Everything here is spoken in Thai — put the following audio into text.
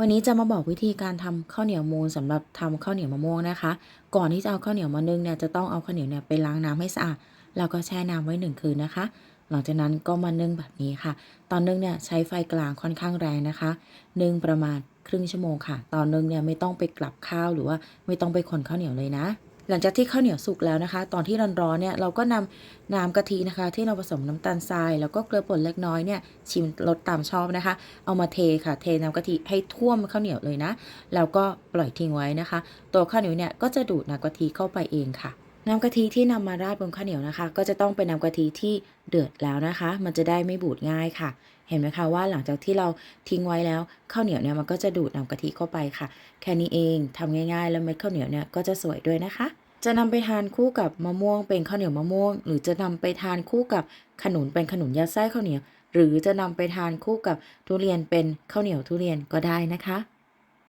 วันนี้จะมาบอกวิธีการทำข้าวเหนียวมูลสำหรับทำข้าวเหนียวมะม่วงนะคะ ก่อนที่จะเอาข้าวเหนียวมานึ่งเนี่ยจะต้องเอาข้าวเหนียวเนี่ยไปล้างน้ำให้สะอาดแล้วก็แช่น้ำไว้หนึ่งคืนนะคะ หลังจากนั้นก็มานึ่งแบบนี้ค่ะ ตอนนึ่งเนี่ยใช้ไฟกลางค่อนข้างแรงนะคะ นึ่งประมาณครึ่งชั่วโมงค่ะ ตอนนึ่งเนี่ยไม่ต้องไปกลับข้าวหรือว่าไม่ต้องไปคนข้าวเหนียวเลยนะ หลังจากที่ข้าวเหนียวสุกแล้วนะคะ ตอนที่ร้อนๆเนี่ยเราก็นำน้ำกะทินะคะ ที่เราผสมน้ำตาลทรายแล้วก็เกลือป่นเล็กน้อยเนี่ยชิมรสตามชอบนะคะ เอามาเทค่ะ เทน้ำกะทิให้ท่วมข้าวเหนียวเลยนะแล้วก็ปล่อยทิ้งไว้นะคะ ตัวข้าวเหนียวเนี่ยก็จะดูดน้ำกะทิเข้าไปเองค่ะ น้ำกะทิที่นำมาราดบนข้าวเหนียวนะคะ ก็จะต้องเป็นน้ำกะทิที่เดือดแล้วนะคะ มันจะได้ไม่บูดง่ายค่ะ เห็นไหมคะว่าหลังจากที่เราทิ้งไว้แล้วข้าวเหนียวเนี่ยมันก็จะดูดน้ำกะทิเข้าไปค่ะ แค่นี้เองทำง่ายๆ แล้วเม็ดข้าวเหนียวเนี่ยก็จะสวยด้วยนะคะ จะนำไปทานคู่กับมะม่วงเป็นข้าวเหนียวมะม่วง หรือจะนำไปทานคู่กับขนุนเป็นขนุนยัดไส้ข้าวเหนียว หรือจะนำไปทานคู่กับทุเรียนเป็นข้าวเหนียวทุเรียนก็ได้นะคะ